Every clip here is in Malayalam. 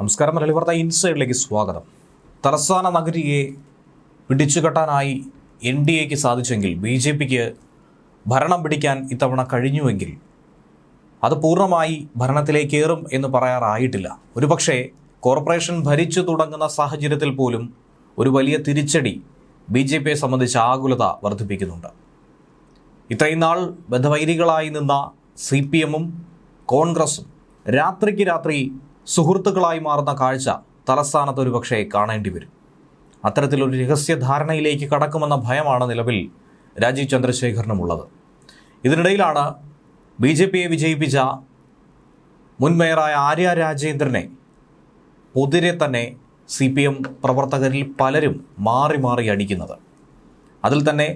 നമസ്കാരം മലയാളി ഇൻസൈഡിലേക്ക് സ്വാഗതം. തലസ്ഥാന നഗരിയെ പിടിച്ചുകെട്ടാനായി എൻ ഡി എക്ക് സാധിച്ചെങ്കിൽ ബി ജെ പിക്ക് ഭരണം പിടിക്കാൻ ഇത്തവണ കഴിഞ്ഞുവെങ്കിൽ അത് പൂർണമായി ഭരണത്തിലേക്കേറും എന്ന് പറയാറായിട്ടില്ല. ഒരുപക്ഷെ കോർപ്പറേഷൻ ഭരിച്ചു തുടങ്ങുന്ന സാഹചര്യത്തിൽ പോലും ഒരു വലിയ തിരിച്ചടി ബി ജെ പിയെ സംബന്ധിച്ച് ആകുലത വർദ്ധിപ്പിക്കുന്നുണ്ട്. ഇത്രയും നാൾ ബദ്ധവൈരികളായി നിന്ന സി പി എമ്മും കോൺഗ്രസും രാത്രിക്ക് രാത്രി സുഹൃത്തുക്കളായി മാറുന്ന കാഴ്ച തലസ്ഥാനത്ത് ഒരുപക്ഷെ കാണേണ്ടി വരും. അത്തരത്തിലൊരു രഹസ്യധാരണയിലേക്ക് കടക്കുമെന്ന ഭയമാണ് നിലവിൽ രാജീവ് ചന്ദ്രശേഖരനുമുള്ളത്. ഇതിനിടയിലാണ് ബി ജെ പിയെ വിജയിപ്പിച്ച മുൻ മേയറായ ആര്യ രാജേന്ദ്രനെ പൊതിരെ തന്നെ സി പി എം പ്രവർത്തകരിൽ പലരും മാറി മാറി അടിക്കുന്നത്. അതിൽ തന്നെ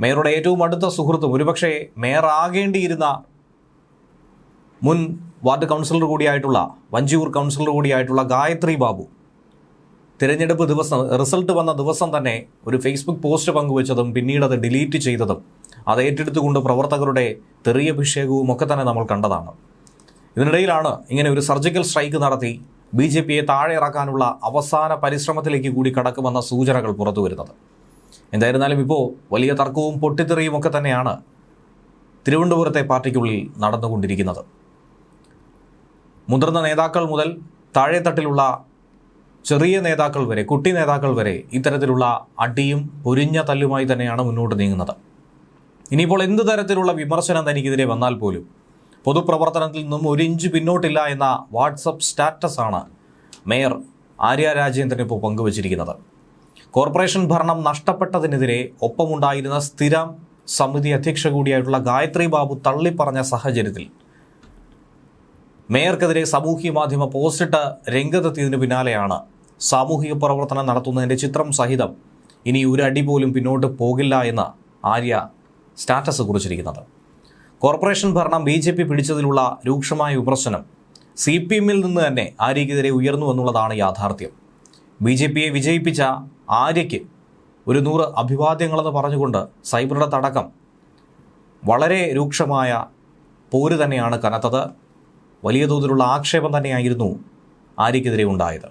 മേയറുടെ ഏറ്റവും അടുത്ത സുഹൃത്തും ഒരുപക്ഷെ മേയറാകേണ്ടിയിരുന്ന മുൻ വാർഡ് കൗൺസിലർ കൂടിയായിട്ടുള്ള വഞ്ചിയൂർ കൗൺസിലർ കൂടിയായിട്ടുള്ള ഗായത്രി ബാബു. തിരഞ്ഞെടുപ്പ് ദിവസം റിസൾട്ട് വന്ന ദിവസം തന്നെ ഒരു ഫേസ്ബുക്ക് പോസ്റ്റ് പങ്കുവച്ചതും പിന്നീട് അത് ഡിലീറ്റ് ചെയ്തതും അത് ഏറ്റെടുത്തുകൊണ്ട് പ്രവർത്തകരുടെ തെറിയഭിഷേകവും ഒക്കെ തന്നെ നമ്മൾ കണ്ടതാണ്. ഇതിനിടയിലാണ് ഇങ്ങനെ ഒരു സർജിക്കൽ സ്ട്രൈക്ക് നടത്തി ബി ജെ പിയെ താഴെ ഇറക്കാനുള്ള അവസാന പരിശ്രമത്തിലേക്ക് കൂടി കടക്കുമെന്ന സൂചനകൾ പുറത്തു വരുന്നത്. എന്തായിരുന്നാലും ഇപ്പോൾ വലിയ തർക്കവും പൊട്ടിത്തെറിയും ഒക്കെ തന്നെയാണ് തിരുവനന്തപുരത്തെ പാർട്ടിക്കുള്ളിൽ നടന്നുകൊണ്ടിരിക്കുന്നത്. മുതിർന്ന നേതാക്കൾ മുതൽ താഴെത്തട്ടിലുള്ള ചെറിയ നേതാക്കൾ വരെ കുട്ടി നേതാക്കൾ വരെ ഇത്തരത്തിലുള്ള അടിയും പൊരിഞ്ഞ തല്ലുമായി തന്നെയാണ് മുന്നോട്ട് നീങ്ങുന്നത്. ഇനിയിപ്പോൾ എന്ത് തരത്തിലുള്ള വിമർശനം തനിക്കെതിരെ വന്നാൽ പോലും പൊതുപ്രവർത്തനത്തിൽ നിന്നും ഒരു ഇഞ്ച് പിന്നോട്ടില്ല എന്ന വാട്സപ്പ് സ്റ്റാറ്റസാണ് മേയർ ആര്യ രാജേന്ദ്രൻ ഇപ്പോൾ പങ്കുവച്ചിരിക്കുന്നത്. കോർപ്പറേഷൻ ഭരണം നഷ്ടപ്പെട്ടതിനെതിരെ ഒപ്പമുണ്ടായിരുന്ന സ്ഥിരം സമിതി അധ്യക്ഷ കൂടിയായിട്ടുള്ള ഗായത്രി ബാബു തള്ളിപ്പറഞ്ഞ സാഹചര്യത്തിൽ മേയർക്കെതിരെ സാമൂഹ്യ മാധ്യമ പോസ്റ്റിട്ട് രംഗത്തെത്തിയതിനു പിന്നാലെയാണ് സാമൂഹിക പ്രവർത്തനം നടത്തുന്നതിന്റെ ചിത്രം സഹിതം ഇനി ഒരു അടി പോലും പിന്നോട്ട് പോകില്ല എന്ന് ആര്യ സ്റ്റാറ്റസ് കുറിച്ചിരിക്കുന്നത്. കോർപ്പറേഷൻ ഭരണം ബി ജെ പി പിടിച്ചതിലുള്ള രൂക്ഷമായ വിമർശനം സി പി എമ്മിൽ നിന്ന് തന്നെ ആര്യക്കെതിരെ ഉയർന്നു എന്നുള്ളതാണ് യാഥാർത്ഥ്യം. ബി ജെ പിയെ വിജയിപ്പിച്ച ആര്യയ്ക്ക് ഒരു നൂറ് അഭിവാദ്യങ്ങളെന്ന് പറഞ്ഞുകൊണ്ട് സൈബറുടെ തടക്കം വളരെ രൂക്ഷമായ പോര് തന്നെയാണ് കനത്തത്. വലിയ തോതിലുള്ള ആക്ഷേപം തന്നെയായിരുന്നു ആര്യക്കെതിരെ ഉണ്ടായത്.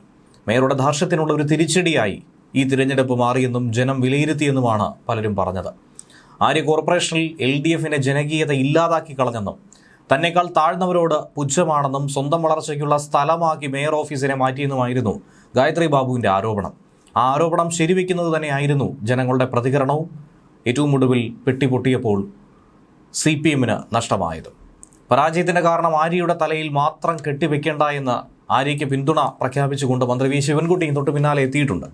മേയറുടെ ധാർഷ്യത്തിനുള്ള ഒരു തിരിച്ചടിയായി ഈ തിരഞ്ഞെടുപ്പ് മാറിയെന്നും ജനം വിലയിരുത്തിയെന്നുമാണ് പലരും പറഞ്ഞത്. ആര്യ കോർപ്പറേഷനിൽ എൽ ഡി എഫിനെ ജനകീയത ഇല്ലാതാക്കി കളഞ്ഞെന്നും തന്നെക്കാൾ താഴ്ന്നവരോട് പുച്ഛമാണെന്നും സ്വന്തം വളർച്ചയ്ക്കുള്ള സ്ഥലമാക്കി മേയർ ഓഫീസിനെ മാറ്റിയെന്നുമായിരുന്നു ഗായത്രി ബാബുവിന്റെ ആരോപണം. ആ ആരോപണം ശരിവെക്കുന്നത് തന്നെയായിരുന്നു ജനങ്ങളുടെ പ്രതികരണവും. ഏറ്റവും ഒടുവിൽ പെട്ടിപൊട്ടിയപ്പോൾ സി പി എമ്മിന് നഷ്ടമായത്. പരാജയത്തിന്റെ കാരണം ആര്യയുടെ തലയിൽ മാത്രം കെട്ടിവെക്കേണ്ട എന്ന് ആര്യയ്ക്ക് പിന്തുണ പ്രഖ്യാപിച്ചുകൊണ്ട് മന്ത്രി വി ശിവൻകുട്ടിയും തൊട്ട് പിന്നാലെ എത്തിയിട്ടുണ്ട്.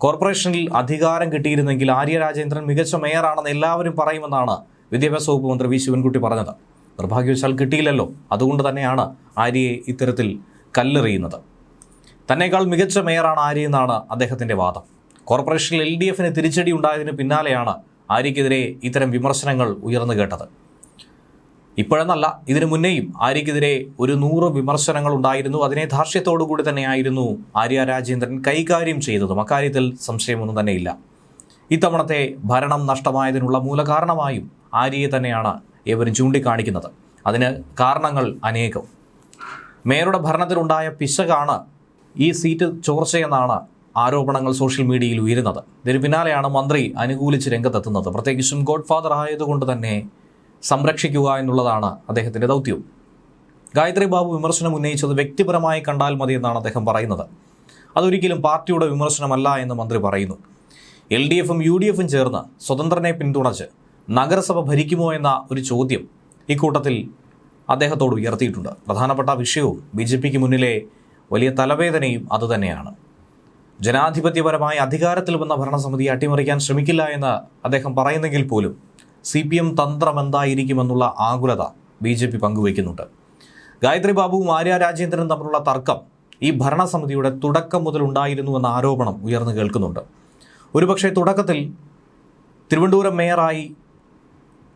കോർപ്പറേഷനിൽ അധികാരം കിട്ടിയിരുന്നെങ്കിൽ ആര്യ രാജേന്ദ്രൻ മികച്ച മേയറാണെന്ന് എല്ലാവരും പറയുമെന്നാണ് വിദ്യാഭ്യാസ വകുപ്പ് മന്ത്രി വി ശിവൻകുട്ടി പറഞ്ഞത്. നിർഭാഗ്യവശാൽ കിട്ടിയില്ലല്ലോ. അതുകൊണ്ട് തന്നെയാണ് ആര്യയെ ഇത്തരത്തിൽ കല്ലെറിയുന്നത്. തന്നേക്കാൾ മികച്ച മേയറാണ് ആര്യ എന്നാണ് അദ്ദേഹത്തിന്റെ വാദം. കോർപ്പറേഷനിൽ എൽ ഡി എഫിന് തിരിച്ചടി ഉണ്ടായതിന് പിന്നാലെയാണ് ആര്യക്കെതിരെ ഇത്തരം വിമർശനങ്ങൾ ഉയർന്നു കേട്ടത്. ഇപ്പോഴെന്നല്ല ഇതിനു മുന്നേയും ആര്യക്കെതിരെ ഒരു നൂറ് വിമർശനങ്ങൾ ഉണ്ടായിരുന്നു അതിനെ ധാർഷ്ട്യത്തോടു കൂടി തന്നെയായിരുന്നു ആര്യ രാജേന്ദ്രൻ കൈകാര്യം ചെയ്തതും. അക്കാര്യത്തിൽ സംശയമൊന്നും തന്നെയില്ല. ഇത്തവണത്തെ ഭരണം നഷ്ടമായതിനുള്ള മൂലകാരണമായും ആര്യയെ തന്നെയാണ് ഏവരും ചൂണ്ടിക്കാണിക്കുന്നത്. അതിന് കാരണങ്ങൾ അനേകം. മേയറുടെ ഭരണത്തിലുണ്ടായ പിശകാണ് ഈ സീറ്റ് ചോർച്ചയെന്നാണ് ആരോപണങ്ങൾ സോഷ്യൽ മീഡിയയിൽ ഉയരുന്നത്. ഇതിന് പിന്നാലെയാണ് മന്ത്രി അനുകൂലിച്ച് രംഗത്തെത്തുന്നത്. പ്രത്യേകിച്ചും ഗോഡ് ഫാദർ ആയതുകൊണ്ട് തന്നെ സംരക്ഷിക്കുക എന്നുള്ളതാണ് അദ്ദേഹത്തിന്റെ ദൗത്യവും ഗായത്രി ബാബു വിമർശനം ഉന്നയിച്ചത് വ്യക്തിപരമായി കണ്ടാൽ മതി എന്നാണ് അദ്ദേഹം പറയുന്നത്. അതൊരിക്കലും പാർട്ടിയുടെ വിമർശനമല്ല എന്ന് മന്ത്രി പറയുന്നു. എൽ ഡി എഫും യു ഡി എഫും ചേർന്ന് സ്വതന്ത്രനെ പിന്തുണച്ച് നഗരസഭ ഭരിക്കുമോ എന്ന ഒരു ചോദ്യം ഇക്കൂട്ടത്തിൽ അദ്ദേഹത്തോട് ഉയർത്തിയിട്ടുണ്ട്. പ്രധാനപ്പെട്ട വിഷയവും ബി ജെ പിക്ക് മുന്നിലെ വലിയ തലവേദനയും അതുതന്നെയാണ് ജനാധിപത്യപരമായി അധികാരത്തിൽ വന്ന ഭരണസമിതി അട്ടിമറിക്കാൻ ശ്രമിക്കില്ല എന്ന് അദ്ദേഹം പറയുന്നെങ്കിൽ പോലും സി പി എം തന്ത്രം എന്തായിരിക്കുമെന്നുള്ള ആകുലത ബി ജെ പി പങ്കുവയ്ക്കുന്നുണ്ട്. ഗായത്രി ബാബുവും ആര്യ രാജേന്ദ്രനും തമ്മിലുള്ള തർക്കം ഈ ഭരണസമിതിയുടെ തുടക്കം മുതൽ ഉണ്ടായിരുന്നുവെന്ന ആരോപണം ഉയർന്നു കേൾക്കുന്നുണ്ട്. ഒരുപക്ഷെ തുടക്കത്തിൽ തിരുവനന്തപുരം മേയറായി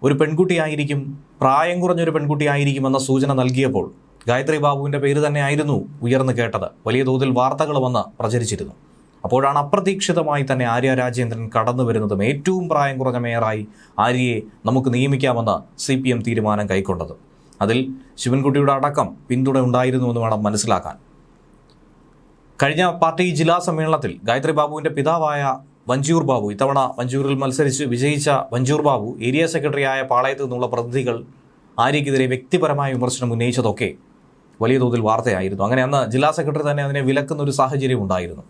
ഒരു പെൺകുട്ടിയായിരിക്കും പ്രായം കുറഞ്ഞൊരു പെൺകുട്ടിയായിരിക്കുമെന്ന സൂചന നൽകിയപ്പോൾ ഗായത്രി ബാബുവിന്റെ പേര് തന്നെയായിരുന്നു ഉയർന്നു കേട്ടത്. വലിയ തോതിൽ വാർത്തകൾ വന്ന് പ്രചരിച്ചിരുന്നു. അപ്പോഴാണ് അപ്രതീക്ഷിതമായി തന്നെ ആര്യ രാജേന്ദ്രൻ കടന്നു വരുന്നതും ഏറ്റവും പ്രായം കുറഞ്ഞ മേയറായി ആര്യയെ നമുക്ക് നിയമിക്കാമെന്ന് സി പി എം തീരുമാനം കൈക്കൊണ്ടത്. അതിൽ ശിവൻകുട്ടിയുടെ അടക്കം പിന്തുണ ഉണ്ടായിരുന്നുവെന്ന് വേണം മനസ്സിലാക്കാൻ. കഴിഞ്ഞ പാർട്ടി ജില്ലാ സമ്മേളനത്തിൽ ഗായത്രി ബാബുവിന്റെ പിതാവായ വഞ്ചൂർ ബാബു ഇത്തവണ വഞ്ചൂരിൽ മത്സരിച്ച് വിജയിച്ച വഞ്ചൂർ ബാബു ഏരിയ സെക്രട്ടറിയായ പാളയത്ത് നിന്നുള്ള പ്രതിനിധികൾ ആര്യക്കെതിരെ വ്യക്തിപരമായ വിമർശനം ഉന്നയിച്ചതൊക്കെ വലിയ തോതിൽ വാർത്തയായിരുന്നു. അങ്ങനെ അന്ന് ജില്ലാ സെക്രട്ടറി തന്നെ അതിനെ വിലക്കുന്ന ഒരു സാഹചര്യം ഉണ്ടായിരുന്നു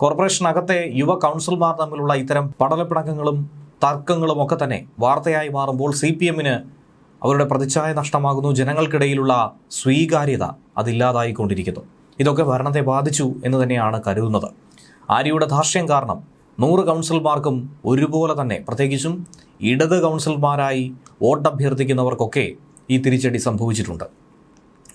കോർപ്പറേഷനകത്തെ യുവ കൗൺസിൽമാർ തമ്മിലുള്ള ഇത്തരം പടലപ്പിണക്കങ്ങളും തർക്കങ്ങളും ഒക്കെ തന്നെ വാർത്തയായി മാറുമ്പോൾ സി പി എമ്മിന് അവരുടെ പ്രതിച്ഛായ നഷ്ടമാകുന്നു. ജനങ്ങൾക്കിടയിലുള്ള സ്വീകാര്യത അതില്ലാതായിക്കൊണ്ടിരിക്കുന്നു. ഇതൊക്കെ ഭരണത്തെ ബാധിച്ചു എന്ന് തന്നെയാണ് കരുതുന്നത്. ആര്യയുടെ ധാർഷ്യം കാരണം നൂറ് കൗൺസിൽമാർക്കും ഒരുപോലെ തന്നെ. പ്രത്യേകിച്ചും ഇടത് വോട്ട് അഭ്യർത്ഥിക്കുന്നവർക്കൊക്കെ ഈ തിരിച്ചടി സംഭവിച്ചിട്ടുണ്ട്.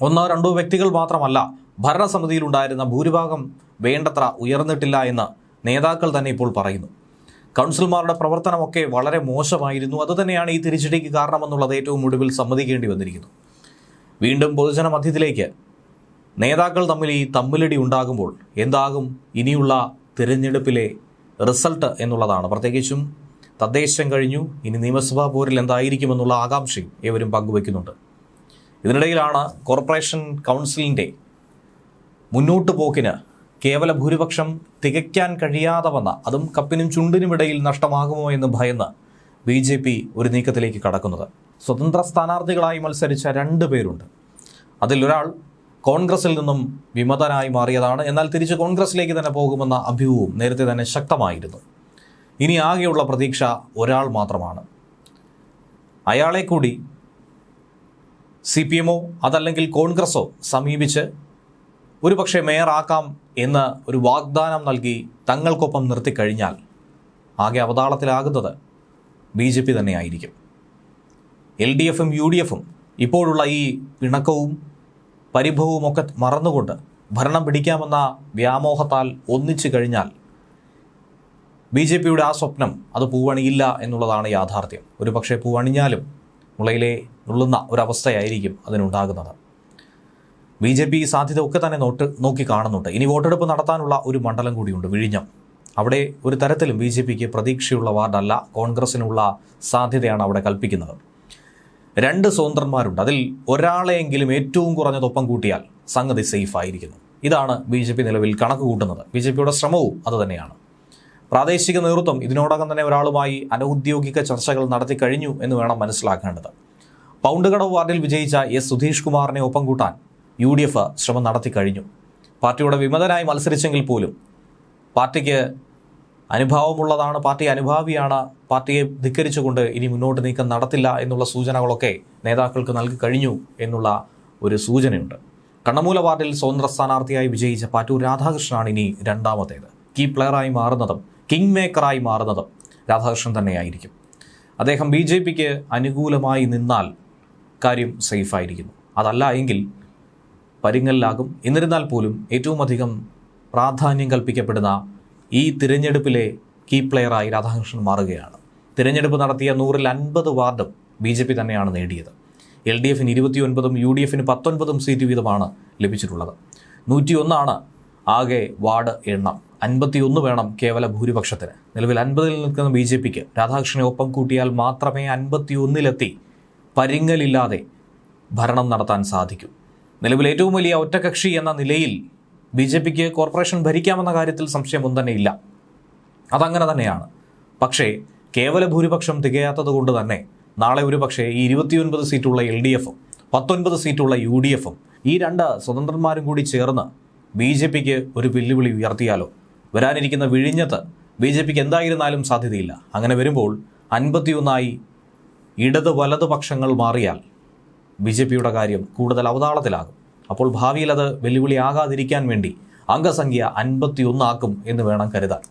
ഒന്നോ രണ്ടോ വ്യക്തികൾ മാത്രമല്ല ഭരണസമിതിയിലുണ്ടായിരുന്ന ഭൂരിഭാഗം വേണ്ടത്ര ഉയർന്നിട്ടില്ല എന്ന് നേതാക്കൾ തന്നെ ഇപ്പോൾ പറയുന്നു. കൗൺസിൽമാരുടെ പ്രവർത്തനമൊക്കെ വളരെ മോശമായിരുന്നു. അതുതന്നെയാണ് ഈ തിരിച്ചടിക്ക് കാരണമെന്നുള്ളത് ഏറ്റവും ഒടുവിൽ സമ്മതിക്കേണ്ടി വന്നിരിക്കുന്നു. വീണ്ടും പൊതുജന മധ്യത്തിലേക്ക് നേതാക്കൾ തമ്മിൽ ഈ തമ്മിലടി ഉണ്ടാകുമ്പോൾ എന്താകും ഇനിയുള്ള തിരഞ്ഞെടുപ്പിലെ റിസൾട്ട് എന്നുള്ളതാണ്. പ്രത്യേകിച്ചും തദ്ദേശം കഴിഞ്ഞു. ഇനി നിയമസഭാ പോരിൽ എന്തായിരിക്കുമെന്നുള്ള ആകാംക്ഷയും ഏവരും പങ്കുവയ്ക്കുന്നുണ്ട്. ഇതിനിടയിലാണ് കോർപ്പറേഷൻ കൗൺസിലിന്റെ മുന്നോട്ട് പോക്കിന് കേവല ഭൂരിപക്ഷം തികയ്ക്കാൻ കഴിയാതെ വന്ന അതും കപ്പിനും ചുണ്ടിനുമിടയിൽ നഷ്ടമാകുമോ എന്ന് ഭയന്ന് ബി ജെ പി ഒരു നീക്കത്തിലേക്ക് കടക്കുന്നത്. സ്വതന്ത്ര സ്ഥാനാർത്ഥികളായി മത്സരിച്ച രണ്ട് പേരുണ്ട്. അതിലൊരാൾ കോൺഗ്രസിൽ നിന്നും വിമതനായി മാറിയതാണ്. എന്നാൽ തിരിച്ച് കോൺഗ്രസിലേക്ക് തന്നെ പോകുമെന്ന അഭ്യൂഹവും നേരത്തെ തന്നെ ശക്തമായിരുന്നു. ഇനി ആകെയുള്ള പ്രതീക്ഷ ഒരാൾ മാത്രമാണ്. അയാളെ കൂടി സി പി എമ്മോ അതല്ലെങ്കിൽ കോൺഗ്രസോ സമീപിച്ച് ഒരുപക്ഷെ മേയറാക്കാം എന്ന് ഒരു വാഗ്ദാനം നൽകി തങ്ങൾക്കൊപ്പം നിർത്തിക്കഴിഞ്ഞാൽ ആകെ അവതാളത്തിലാകുന്നത് ബി ജെ പി തന്നെയായിരിക്കും. എൽ ഡി എഫും യു ഡി എഫും ഇപ്പോഴുള്ള ഈ പിണക്കവും പരിഭവവും ഒക്കെ മറന്നുകൊണ്ട് ഭരണം പിടിക്കാമെന്ന വ്യാമോഹത്താൽ ഒന്നിച്ചു കഴിഞ്ഞാൽ ബി ജെ പിയുടെ ആ സ്വപ്നം അത് പൂവണിയില്ല എന്നുള്ളതാണ് യാഥാർത്ഥ്യം. ഒരു പക്ഷേ പൂവണിഞ്ഞാലും മുളയിലെ നുള്ളുന്ന ഒരവസ്ഥയായിരിക്കും അതിനുണ്ടാകുന്നത്. ബി ജെ പി സാധ്യത ഒക്കെ തന്നെ നോട്ട് നോക്കി കാണുന്നുണ്ട്. ഇനി വോട്ടെടുപ്പ് നടത്താനുള്ള ഒരു മണ്ഡലം കൂടിയുണ്ട് വിഴിഞ്ഞം. അവിടെ ഒരു തരത്തിലും ബി ജെ പിക്ക് പ്രതീക്ഷയുള്ള വാർഡല്ല കോൺഗ്രസിനുള്ള സാധ്യതയാണ് അവിടെ കൽപ്പിക്കുന്നത്. രണ്ട് സ്വതന്ത്രന്മാരുണ്ട്. അതിൽ ഒരാളെയെങ്കിലും ഏറ്റവും കുറഞ്ഞതൊപ്പം കൂട്ടിയാൽ സംഗതി സേഫ് ആയിരിക്കുന്നു. ഇതാണ് ബി ജെ പി നിലവിൽ കണക്ക് കൂട്ടുന്നത്. ബി ജെ പിയുടെ ശ്രമവും അതുതന്നെയാണ് പ്രാദേശിക നേതൃത്വം ഇതിനോടകം തന്നെ ഒരാളുമായി അനൗദ്യോഗിക ചർച്ചകൾ നടത്തി കഴിഞ്ഞു എന്ന് വേണം മനസ്സിലാക്കേണ്ടത്. പൗണ്ടുകടവ് വാർഡിൽ വിജയിച്ച എസ് സുധീഷ് കുമാറിനെ ഒപ്പം കൂട്ടാൻ യു ഡി എഫ് ശ്രമം നടത്തി കഴിഞ്ഞു. പാർട്ടിയുടെ വിമതനായി മത്സരിച്ചെങ്കിൽ പോലും പാർട്ടിക്ക് അനുഭാവമുള്ളതാണ് പാർട്ടി അനുഭാവിയാണ് പാർട്ടിയെ ധിക്കരിച്ചുകൊണ്ട് ഇനി മുന്നോട്ട് നീക്കം നടത്തില്ല എന്നുള്ള സൂചനകളൊക്കെ നേതാക്കൾക്ക് നൽകി കഴിഞ്ഞു എന്നുള്ള ഒരു സൂചനയുണ്ട്. കണ്ണമൂല വാർഡിൽ സ്വതന്ത്ര സ്ഥാനാർത്ഥിയായി വിജയിച്ച പാറ്റൂർ രാധാകൃഷ്ണനാണ് ഇനി രണ്ടാമത്തേത്. കീ പ്ലെയറായി മാറുന്നതും കിങ് മേക്കറായി മാറുന്നതും രാധാകൃഷ്ണൻ തന്നെയായിരിക്കും. അദ്ദേഹം ബി ജെ പിക്ക് അനുകൂലമായി നിന്നാൽ കാര്യം സേഫായിരിക്കുന്നു അതല്ല എങ്കിൽ പരിങ്ങലിലാകും. എന്നിരുന്നാൽ പോലും ഏറ്റവും അധികം പ്രാധാന്യം കൽപ്പിക്കപ്പെടുന്ന ഈ തിരഞ്ഞെടുപ്പിലെ കീ പ്ലെയറായി രാധാകൃഷ്ണൻ മാറുകയാണ്. തിരഞ്ഞെടുപ്പ് നടത്തിയ നൂറിൽ അൻപത് വാർഡും ബി ജെ പി തന്നെയാണ് നേടിയത്. എൽ ഡി എഫിന് ഇരുപത്തിയൊൻപതും യു ഡി എഫിന് പത്തൊൻപതും സീറ്റ് വീതമാണ് ലഭിച്ചിട്ടുള്ളത്. നൂറ്റിയൊന്നാണ് ആകെ വാർഡ് എണ്ണം. അൻപത്തിയൊന്ന് വേണം കേവല ഭൂരിപക്ഷത്തിന്. നിലവിൽ അൻപതിൽ നിൽക്കുന്ന ബി ജെ പിക്ക് രാധാകൃഷ്ണനെ ഒപ്പം കൂട്ടിയാൽ മാത്രമേ അൻപത്തിയൊന്നിലെത്തി പരിങ്ങലില്ലാതെ ഭരണം നടത്താൻ സാധിക്കൂ. നിലവിൽ ഏറ്റവും വലിയ ഒറ്റകക്ഷി എന്ന നിലയിൽ ബി ജെ പിക്ക് കോർപ്പറേഷൻ ഭരിക്കാമെന്ന കാര്യത്തിൽ സംശയമൊന്നും ഇല്ല അതങ്ങനെ തന്നെയാണ്. പക്ഷേ കേവല ഭൂരിപക്ഷം തികയാത്തത് കൊണ്ട് തന്നെ നാളെ ഒരു പക്ഷേ ഈ ഇരുപത്തിയൊൻപത് സീറ്റുള്ള എൽ ഡി എഫും പത്തൊൻപത് സീറ്റുള്ള യു ഡി എഫും ഈ രണ്ട് സ്വതന്ത്രന്മാരും കൂടി ചേർന്ന് ബി ജെ പിക്ക് ഒരു വെല്ലുവിളി ഉയർത്തിയാലോ? വരാനിരിക്കുന്ന വിഴിഞ്ഞത്ത് ബി ജെ പിക്ക് എന്തായിരുന്നാലും സാധ്യതയില്ല. അങ്ങനെ വരുമ്പോൾ അൻപത്തിയൊന്നായി ഇടത് വലത് പക്ഷങ്ങൾ മാറിയാൽ ബി ജെ പിയുടെ കാര്യം കൂടുതൽ അവതാളത്തിലാകും. അപ്പോൾ ഭാവിയിൽ അത് വെല്ലുവിളിയാകാതിരിക്കാൻ വേണ്ടി അംഗസംഖ്യ അൻപത്തിയൊന്നാക്കും എന്ന് വേണം കരുതാൻ.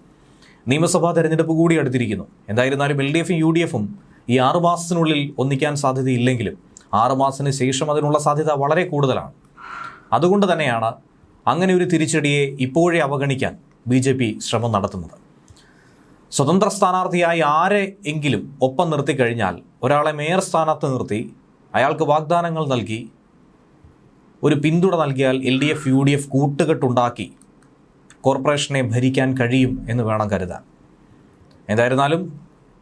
നിയമസഭാ തെരഞ്ഞെടുപ്പ് കൂടി അടുത്തിരിക്കുന്നു. എന്തായിരുന്നാലും എൽ ഡി എഫും യു ഡി എഫും ഈ ആറുമാസത്തിനുള്ളിൽ ഒന്നിക്കാൻ സാധ്യതയില്ലെങ്കിലും ആറുമാസത്തിന് ശേഷം അതിനുള്ള സാധ്യത വളരെ കൂടുതലാണ്. അതുകൊണ്ട് തന്നെയാണ് അങ്ങനെ ഒരു തിരിച്ചടിയെ ഇപ്പോഴേ അവഗണിക്കാൻ ബി ജെ പി ശ്രമം നടത്തുന്നത്. സ്വതന്ത്ര സ്ഥാനാർത്ഥിയായി ആരെ എങ്കിലും ഒപ്പം നിർത്തിക്കഴിഞ്ഞാൽ ഒരാളെ മേയർ സ്ഥാനത്ത് നിർത്തി അയാൾക്ക് വാഗ്ദാനങ്ങൾ നൽകി ഒരു പിന്തുണ നൽകിയാൽ L D F U D F കൂട്ടുകെട്ടുണ്ടാക്കി കോർപ്പറേഷനെ ഭരിക്കാൻ കഴിയും എന്ന് വേണം കരുതാൻ. എന്തായിരുന്നാലും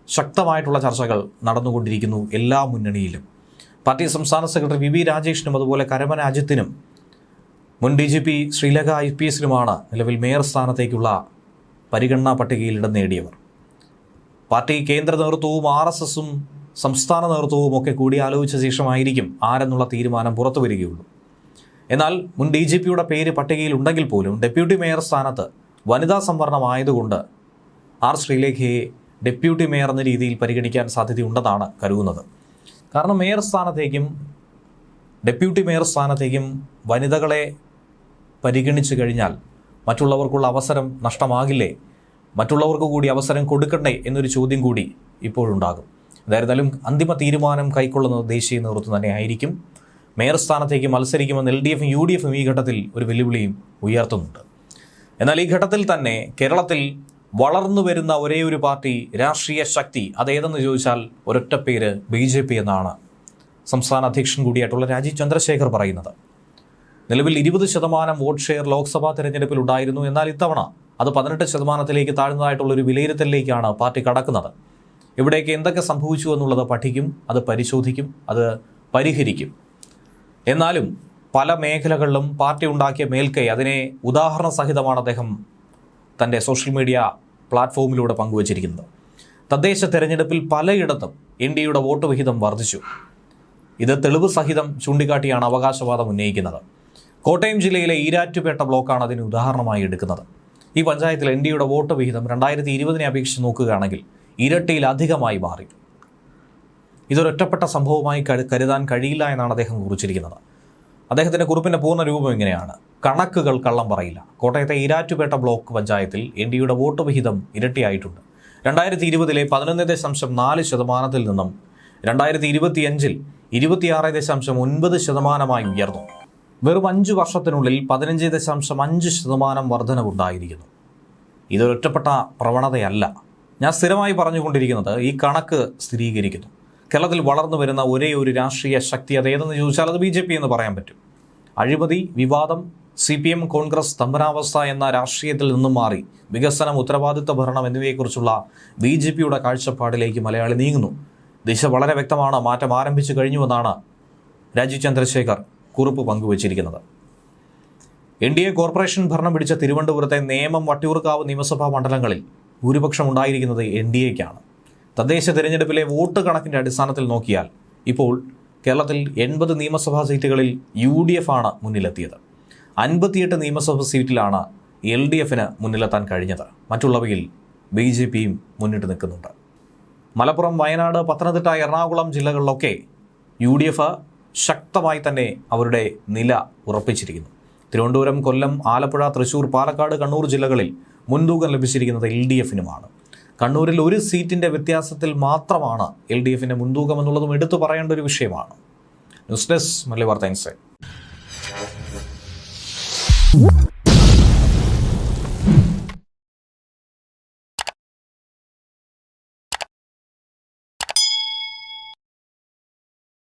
ശക്തമായിട്ടുള്ള ചർച്ചകൾ നടന്നുകൊണ്ടിരിക്കുന്നു എല്ലാ മുന്നണിയിലും. പാർട്ടി സംസ്ഥാന സെക്രട്ടറി വി വി രാജേഷിനും അതുപോലെ കരമന അജിത്തിനും മുൻ D G P Sreelekha I P എസിനുമാണ് നിലവിൽ മേയർ സ്ഥാനത്തേക്കുള്ള പരിഗണനാ പട്ടികയിൽ ഇടം നേടിയവർ. പാർട്ടി കേന്ദ്ര നേതൃത്വവും ആർ എസ് എസും സംസ്ഥാന നേതൃത്വവും ഒക്കെ കൂടിയാലോചിച്ച ശേഷമായിരിക്കും ആരെന്നുള്ള തീരുമാനം പുറത്തു വരികയുള്ളൂ. എന്നാൽ മുൻ ഡി ജി പിയുടെ പേര് പട്ടികയിൽ ഉണ്ടെങ്കിൽ പോലും ഡെപ്യൂട്ടി മേയർ സ്ഥാനത്ത് വനിതാ സംവരണമായതുകൊണ്ട് ആർ ശ്രീലേഖയെ ഡെപ്യൂട്ടി മേയർ എന്ന രീതിയിൽ പരിഗണിക്കാൻ സാധ്യതയുണ്ടെന്നാണ് കരുതുന്നത്. കാരണം മേയർ സ്ഥാനത്തേക്കും ഡെപ്യൂട്ടി മേയർ സ്ഥാനത്തേക്കും വനിതകളെ പരിഗണിച്ചു കഴിഞ്ഞാൽ മറ്റുള്ളവർക്കുള്ള അവസരം നഷ്ടമാകില്ലേ? മറ്റുള്ളവർക്ക് കൂടി അവസരം കൊടുക്കണ്ടേ എന്നൊരു ചോദ്യം കൂടി ഇപ്പോഴുണ്ടാകും. എന്തായിരുന്നാലും അന്തിമ തീരുമാനം കൈക്കൊള്ളുന്നത് ദേശീയ നേതൃത്വം തന്നെ ആയിരിക്കും മേയർ സ്ഥാനത്തേക്ക് മത്സരിക്കുമെന്ന് എൽ ഡി എഫും യു ഡി എഫും ഈ ഘട്ടത്തിൽ ഒരു വെല്ലുവിളിയും ഉയർത്തുന്നുണ്ട്. എന്നാൽ ഈ ഘട്ടത്തിൽ തന്നെ കേരളത്തിൽ വളർന്നു വരുന്ന ഒരേ ഒരു പാർട്ടി രാഷ്ട്രീയ ശക്തി അതേതെന്ന് ചോദിച്ചാൽ ഒരൊറ്റ പേര് ബി ജെ പി എന്നാണ്. സംസ്ഥാന അധ്യക്ഷൻ കൂടിയായിട്ടുള്ള രാജീവ് ചന്ദ്രശേഖർ പറയുന്നത്. നിലവിൽ ഇരുപത് ശതമാനം വോട്ട് ഷെയർ ലോക്സഭാ തെരഞ്ഞെടുപ്പിൽ ഉണ്ടായിരുന്നു. എന്നാൽ ഇത്തവണ അത് പതിനെട്ട് ശതമാനത്തിലേക്ക് താഴ്ന്നതായിട്ടുള്ള ഒരു വിലയിരുത്തലിലേക്കാണ് പാർട്ടി കടക്കുന്നത്. ഇവിടേക്ക് എന്തൊക്കെ സംഭവിച്ചു എന്നുള്ളത് പഠിക്കും അത് പരിശോധിക്കും അത് പരിഹരിക്കും. എന്നാലും പല മേഖലകളിലും പാർട്ടി ഉണ്ടാക്കിയ മേൽക്കൈ അതിനെ ഉദാഹരണ സഹിതമാണ് അദ്ദേഹം തന്റെ സോഷ്യൽ മീഡിയ പ്ലാറ്റ്ഫോമിലൂടെ പങ്കുവച്ചിരിക്കുന്നത്. തദ്ദേശ തെരഞ്ഞെടുപ്പിൽ പലയിടത്തും എൻ ഡി യുടെ വോട്ട് വിഹിതം വർദ്ധിച്ചു. ഇത് തെളിവ് സഹിതം ചൂണ്ടിക്കാട്ടിയാണ് അവകാശവാദം ഉന്നയിക്കുന്നത്. കോട്ടയം ജില്ലയിലെ ഈരാറ്റുപേട്ട ബ്ലോക്കാണ് അതിന് ഉദാഹരണമായി എടുക്കുന്നത്. ഈ പഞ്ചായത്തിൽ എൻ ഡിയുടെ വോട്ട് വിഹിതം രണ്ടായിരത്തി ഇരുപതിനെ അപേക്ഷിച്ച് നോക്കുകയാണെങ്കിൽ ഇരട്ടിയിലധികമായി മാറി. ഇതൊരൊറ്റപ്പെട്ട സംഭവമായി കരുതാൻ കഴിയില്ല എന്നാണ് അദ്ദേഹം കുറിച്ചിരിക്കുന്നത്. അദ്ദേഹത്തിന്റെ കുറിപ്പിന്റെ പൂർണ രൂപം ഇങ്ങനെയാണ്. കണക്കുകൾ കള്ളം പറയില്ല. കോട്ടയത്തെ ഈരാറ്റുപേട്ട ബ്ലോക്ക് പഞ്ചായത്തിൽ എൻ ഡിയുടെ വോട്ട് വിഹിതം ഇരട്ടിയായിട്ടുണ്ട്. രണ്ടായിരത്തി ഇരുപതിലെ പതിനൊന്ന് ദശാംശം നാല് ശതമാനത്തിൽ നിന്നും രണ്ടായിരത്തി ഇരുപത്തിയഞ്ചിൽ ഇരുപത്തിയാറ് ദശാംശം ഒൻപത് ശതമാനമായി ഉയർന്നു. വെറും അഞ്ച് വർഷത്തിനുള്ളിൽ പതിനഞ്ച് ദശാംശം അഞ്ച് ശതമാനം വർധനവുണ്ടായിരിക്കുന്നു. ഇതൊരൊറ്റപ്പെട്ട പ്രവണതയല്ല. ഞാൻ സ്ഥിരമായി പറഞ്ഞുകൊണ്ടിരിക്കുന്നത് ഈ കണക്ക് സ്ഥിരീകരിക്കുന്നു. കേരളത്തിൽ വളർന്നു വരുന്ന ഒരേ ഒരു രാഷ്ട്രീയ ശക്തി അതേതെന്ന് ചോദിച്ചാൽ അത് ബി ജെ പി എന്ന് പറയാൻ പറ്റും. അഴിമതി വിവാദം സി പി എം കോൺഗ്രസ് സ്തംഭനാവസ്ഥ എന്ന രാഷ്ട്രീയത്തിൽ നിന്നും മാറി വികസനം ഉത്തരവാദിത്വ ഭരണം എന്നിവയെക്കുറിച്ചുള്ള ബി ജെ പിയുടെ കാഴ്ചപ്പാടിലേക്ക് മലയാളി നീങ്ങുന്നു. ദിശ വളരെ വ്യക്തമാണ്. മാറ്റം ആരംഭിച്ചു കഴിഞ്ഞുവെന്നാണ് രാജീവ് ചന്ദ്രശേഖർ കുറിപ്പ് പങ്കുവച്ചിരിക്കുന്നത്. എൻ ഡി എ കോർപ്പറേഷൻ ഭരണം പിടിച്ച തിരുവനന്തപുരത്തെ നേമം വട്ടിയൂർക്കാവ് നിയമസഭാ മണ്ഡലങ്ങളിൽ ഭൂരിപക്ഷം ഉണ്ടായിരിക്കുന്നത് എൻ ഡി എക്കാണ്. തദ്ദേശ തിരഞ്ഞെടുപ്പിലെ വോട്ട് കണക്കിന്റെ അടിസ്ഥാനത്തിൽ നോക്കിയാൽ ഇപ്പോൾ കേരളത്തിൽ എൺപത് നിയമസഭാ സീറ്റുകളിൽ യു ഡി എഫ് ആണ് മുന്നിലെത്തിയത്. അൻപത്തിയെട്ട് നിയമസഭാ സീറ്റിലാണ് എൽ ഡി എഫിന് മുന്നിലെത്താൻ കഴിഞ്ഞത്. മറ്റുള്ളവയിൽ ബി ജെ പിയും മുന്നിട്ട് നിൽക്കുന്നുണ്ട്. മലപ്പുറം വയനാട് പത്തനംതിട്ട എറണാകുളം ജില്ലകളിലൊക്കെ യു ഡി എഫ് ശക്തമായി തന്നെ അവരുടെ നില ഉറപ്പിച്ചിരിക്കുന്നു. തിരുവനന്തപുരം കൊല്ലം ആലപ്പുഴ തൃശൂർ പാലക്കാട് കണ്ണൂർ ജില്ലകളിൽ മുൻതൂക്കം ലഭിച്ചിരിക്കുന്നത് എൽ ഡി എഫിനുമാണ്. കണ്ണൂരിൽ ഒരു സീറ്റിന്റെ വ്യത്യാസത്തിൽ മാത്രമാണ് എൽ ഡി എഫിന്റെ മുൻതൂക്കം എന്നുള്ളതും എടുത്തു പറയേണ്ട ഒരു വിഷയമാണ്. ന്യൂസ് ഡെസ്ക് മല്ലി വാർത്ത